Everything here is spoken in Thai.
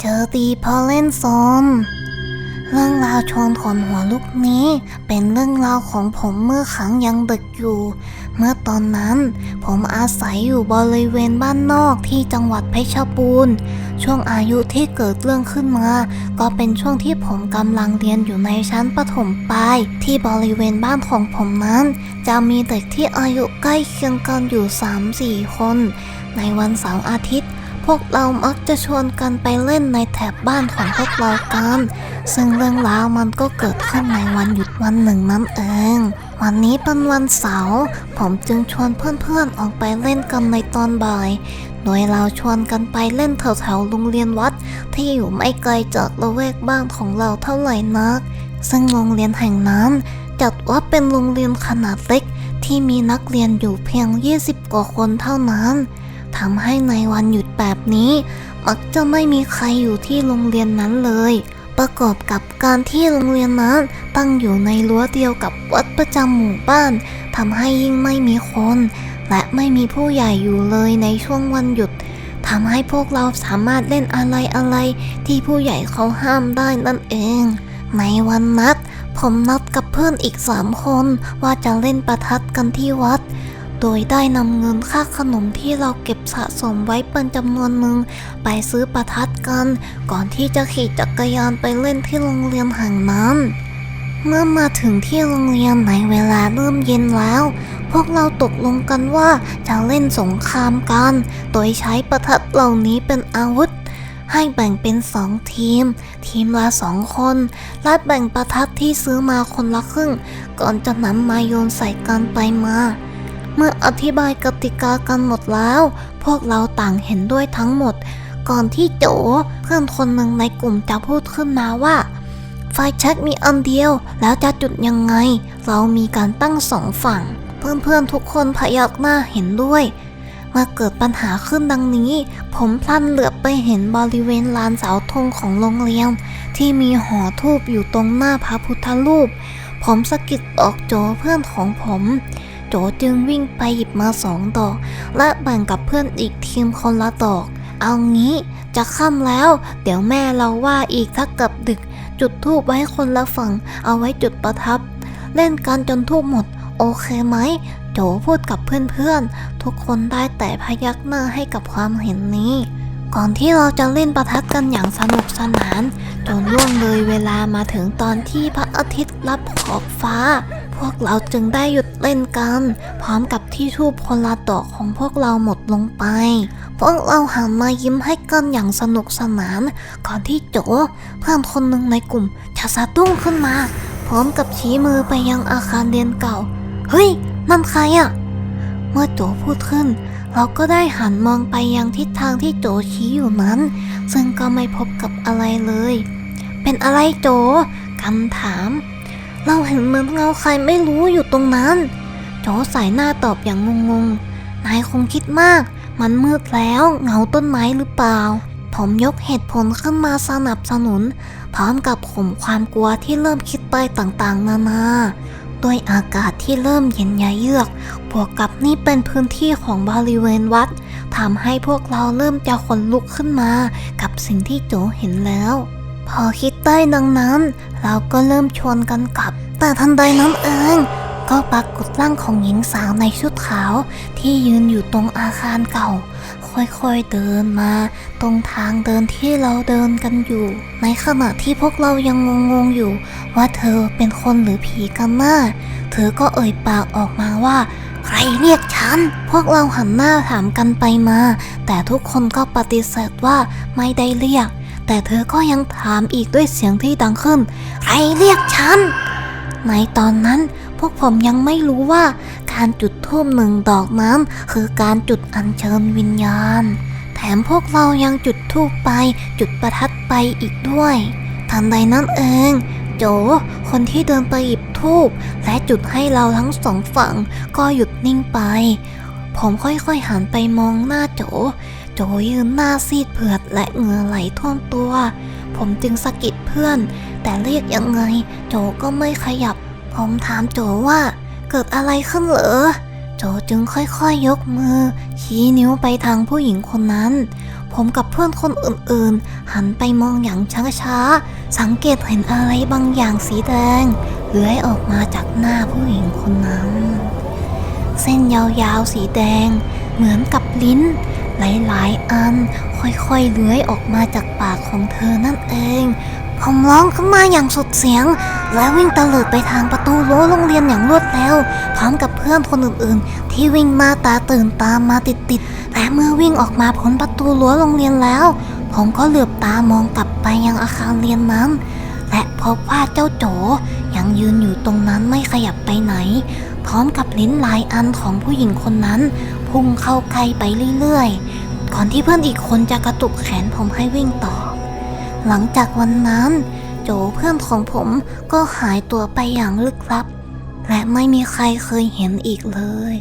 เจอดีเพอเล่นซนเรื่องราวชวนขนหัวลุกนี้ เป็นเรื่องราวของผมเมื่อครั้งยังเด็กอยู่ เมื่อตอนนั้นผมอาศัยอยู่บริเวณบ้านนอกที่จังหวัดเพชรบูรณ์ ช่วงอายุที่เกิดเรื่องขึ้นมา ก็เป็นช่วงที่ผมกำลังเรียนอยู่ในชั้นประถมปลายที่บริเวณบ้านของผมนั้น จะมีเด็กที่อายุใกล้เคียงกันอยู่ 3-4 คน ในวันเสาร์อาทิตย์ พวกเรามักจะชวนกันไปเล่นในแถบบ้านของพวกเรากัน ซึ่งเรื่องราวมันก็เกิดขึ้นในวันหยุดวันหนึ่งนั่นเอง วันนี้เป็นวันเสาร์ ผมจึงชวนเพื่อนๆออกไปเล่นกันในตอนบ่าย โดยเราชวนกันไปเล่นแถวๆโรงเรียนวัด ที่อยู่ไม่ไกลจากละแวกบ้านของเราเท่าไหร่นัก ซึ่งโรงเรียนแห่งนั้นจัดว่าเป็นโรงเรียนขนาดเล็กที่มีนักเรียนอยู่เพียง 20 กว่าคนเท่านั้น ทำให้ในวันหยุดแบบนี้ มักจะไม่มีใครอยู่ที่โรงเรียนนั้นเลย ประกอบกับการที่โรงเรียนนั้นตั้งอยู่ในรั้วเดียวกับวัดประจำหมู่บ้านทำให้ยิ่งไม่มีคน และไม่มีผู้ใหญ่อยู่เลยในช่วงวันหยุดทำให้พวกเราสามารถเล่นอะไรอะไรที่ผู้ใหญ่เขาห้ามได้นั่นเอง ในวันนัด ผมนัดกับเพื่อนอีกสามคนว่าจะเล่นประทัดกันที่วัด โดยได้นำเงินค่าขนมที่เราเก็บสะสมไว้เป็นจำนวนหนึ่งไปซื้อประทัดกัน ก่อนที่จะขี่จักรยานไปเล่นที่โรงเรียนแห่งนั้น เมื่อมาถึงที่โรงเรียนในเวลาเริ่มเย็นแล้ว พวกเราตกลงกันว่าจะเล่นสงครามกัน โดยใช้ประทัดเหล่านี้เป็นอาวุธให้แบ่งเป็นสองทีม ทีมละสองคนและแบ่งประทัดที่ซื้อมาคนละครึ่ง ก่อนจะนำมาโยนใส่กันไปมา เมื่ออธิบายกติกากันหมดแล้ว พวกเราต่างเห็นด้วยทั้งหมด ก่อนที่โจเพื่อนคนหนึ่งในกลุ่มจะพูดขึ้นมาว่า ไฟแช็กมีอันเดียวแล้วจะจุดยังไง เรามีการตั้งสองฝั่ง เพื่อนๆทุกคนพยักหน้าเห็นด้วยเมื่อเกิดปัญหาขึ้นดังนี้ ผมพลันเหลือบไปเห็นบริเวณลานเสาธงของโรงเรียน ที่มีหอทูบอยู่ตรงหน้าพระพุทธรูป ผมสะกิดบอกโจเพื่อนของผม โจจึงวิ่งไปหยิบมาสองดอก และแบ่งกับเพื่อนอีกทีมคนละดอก เอางี้จะค่ำแล้ว เดี๋ยวแม่เราว่าอีกถ้าเกับดึก จุดทูบไว้คนละฝั่ง เอาไว้จุดประทับ เล่นกันจนทูบหมด โอเคไหม โจพูดกับเพื่อนๆ ทุกคนได้แต่พยักหน้าให้กับความเห็นนี้ ก่อนที่เราจะเล่นประทัดกันอย่างสนุกสนาน จนล่วงเลยเวลามาถึงตอนที่พระอาทิตย์ลับขอบฟ้า พวกเราจึงได้หยุดเล่นกัน พร้อมกับที่ทูบคนละดอกของพวกเราหมดลงไป พวกเราหันมายิ้มให้กันอย่างสนุกสนาน ก่อนที่โจเพื่อนคนหนึ่งในกลุ่มจะสะดุ้งขึ้นมา พร้อมกับชี้มือไปยังอาคารเรียนเก่า เฮ้ย นั่นใครอะเมื่อโจพูดขึ้น เราก็ได้หันมองไปยังทิศทางที่โจชี้อยู่นั้น ซึ่งก็ไม่พบกับอะไรเลย เป็นอะไรโจกันถาม เราเห็นเหมือนเงาใครไม่รู้อยู่ตรงนั้น โจใส่หน้าตอบอย่างงงๆ นายคงคิดมาก มันมืดแล้วเงาต้นไม้หรือเปล่า ผมยกเหตุผลขึ้นมาสนับสนุน พร้อมกับข่มความกลัวที่เริ่มคิดไปต่างๆ นานาด้วยอากาศที่เริ่มเย็นยาเยือก บวกกับนี่เป็นพื้นที่ของบริเวณวัดทำให้พวกเราเริ่มจะขนลุกขึ้นมา กับสิ่งที่โจเห็นแล้ว พอคิดได้ดังนั้น เราก็เริ่มชวนกันกลับ แต่ทันใดนั้นเอง ก็ปรากฏร่างของหญิงสาวในชุดขาว ที่ยืนอยู่ตรงอาคารเก่า ค่อยๆเดินมา ตรงทางเดินที่เราเดินกันอยู่ ในขณะที่พวกเรายังงงๆอยู่ ว่าเธอเป็นคนหรือผีกันแน่าเธอก็เอ่ยปากออกมาว่าใครเรียกฉัน พวกเราหันหน้าถามกันไปมา แต่ทุกคนก็ปฏิเสธว่าไม่ได้เรียก แต่เธอก็ยังถามอีกด้วยเสียงที่ดังขึ้น ใครเรียกฉัน ในตอนนั้นพวกผมยังไม่รู้ว่า การจุดธูปหนึ่งดอกนั้นคือการจุดอัญเชิญวิญญาณ แถมพวกเรายังจุดธูปไป จุดประทัดไปอีกด้วย ทันใดนั้นเอง โจ คนที่เดินไปหยิบธูปและจุดให้เราทั้งสองฝั่งก็หยุดนิ่งไป ผมค่อยๆหันไปมองหน้าโจ โจยืนหน้าซีดเผือดและเหงื่อไหลท่วมตัว ผมจึงสะกิดเพื่อน แต่เรียกยังไง โจก็ไม่ขยับ ผมถามโจว่า เกิดอะไรขึ้นเหรอ โจจึงค่อยๆยกมือ ชี้นิ้วไปทางผู้หญิงคนนั้น ผมกับเพื่อนคนอื่นๆ หันไปมองอย่างช้าๆ สังเกตเห็นอะไรบางอย่างสีแดงเลื้อยออกมาจากหน้าผู้หญิงคนนั้น เส้นยาวๆสีแดง เหมือนกับลิ้น หลายๆอันค่อยๆเลื้อยออกมาจากปากของเธอนั่นเองผมร้องขึ้นมาอย่างสุดเสียง และวิ่งตะเลิดไปทางประตูรั้วโรงเรียนอย่างรวดเร็วพร้อมกับเพื่อนคนอื่นๆ ที่วิ่งมาตาตื่นตามมาติดๆแต่เมื่อวิ่งออกมาพ้นประตูรั้วโรงเรียนแล้ว ผมก็เหลือบตามองกลับไปยังอาคารเรียนนั้นและพบว่าเจ้าโจ ยังยืนอยู่ตรงนั้นไม่ขยับไปไหน พร้อมกับลิ้นลายอันของผู้หญิงคนนั้น พุ่งเข้าใกล้ไปเรื่อยๆ ก่อนที่เพื่อนอีกคนจะกระตุกแขนผมให้วิ่งต่อ หลังจากวันนั้น โจเพื่อนของผมก็หายตัวไปอย่างลึกลับ และไม่มีใครเคยเห็นอีกเลย